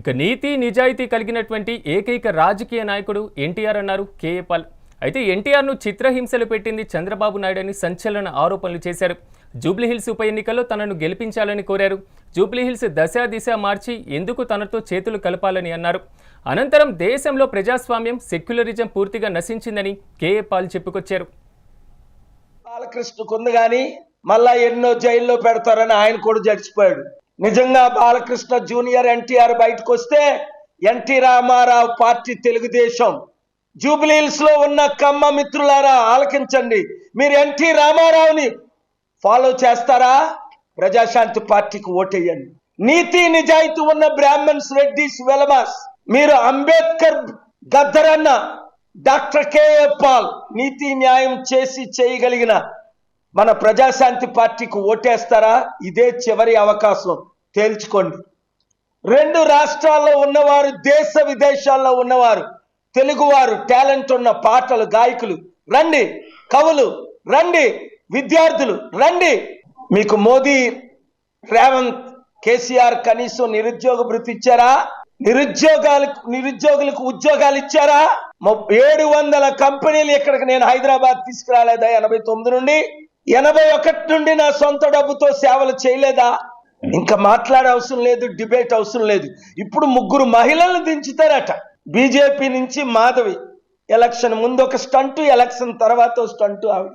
ఇక నీతి నిజాయితీ కలిగినటువంటి ఏకైక రాజకీయ నాయకుడు ఎన్టీఆర్ అన్నారు కేఏ పాల్. అయితే ఎన్టీఆర్ను చిత్రహింసలు పెట్టింది చంద్రబాబు నాయుడు అని సంచలన ఆరోపణలు చేశారు. జూబ్లీహిల్స్ ఉప ఎన్నికల్లో తనను గెలిపించాలని కోరారు. జూబ్లీహిల్స్ దశ దిశ మార్చి ఎందుకు తనతో చేతులు కలపాలని అన్నారు. అనంతరం దేశంలో ప్రజాస్వామ్యం సెక్యులరిజం పూర్తిగా నశించిందని కేఏ పాల్ చెప్పుకొచ్చారు. బాలకృష్ణకుంది కానీ మళ్ళా ఎన్నో జైల్లో పెడతారని ఆయన కూడా జడిచిపోయాడు నిజంగా బాలకృష్ణ జూనియర్ ఎన్టీఆర్ బయటకు వస్తే ఎన్టీ రామారావు పార్టీ తెలుగుదేశం. జూబ్లీహిల్స్లో ఉన్న కమ్మ మిత్రులారా ఆలకించండి. మీరు ఎన్టీ రామారావుని ఫాలో చేస్తారా? ప్రజాశాంతి పార్టీకి ఓటేయండి. నీతి నిజాయితీ ఉన్న బ్రాహ్మణ్స్ రెడ్డిస్ వెలమాస్ మీరు అంబేద్కర్ గద్దరన్న డాక్టర్ కేఏ పాల్ నీతి న్యాయం చేసి చేయగలిగిన మన ప్రజాశాంతి పార్టీకి ఓటేస్తారా? ఇదే చివరి అవకాశం. తేల్చుకోండి. రెండు రాష్ట్రాల్లో ఉన్నవారు దేశ విదేశాల్లో ఉన్నవారు తెలుగువారు టాలెంట్ ఉన్న పాటలు గాయకులు రండి. కవులు రండి. విద్యార్థులు రండి. మీకు మోదీ రేవంత్ కేసీఆర్ కనీసం నిరుద్యోగ భృతి ఇచ్చారా? నిరుద్యోగాలకు నిరుద్యోగులకు ఉద్యోగాలు ఇచ్చారా? ఏడు వందల కంపెనీలు ఇక్కడికి నేను హైదరాబాద్ తీసుకురాలేదా ఎనభై తొమ్మిది నుండి? ఎనభై ఒకటి నుండి నా సొంత డబ్బుతో సేవలు చేయలేదా? ఇంకా మాట్లాడే అవసరం లేదు డిబేట్ అవసరం లేదు. ఇప్పుడు ముగ్గురు మహిళలను దించుతారట. బీజేపీ నుంచి మాధవి. ఎలక్షన్ ముందు ఒక స్టంటు ఎలక్షన్ తర్వాత స్టంటు ఆవిడ.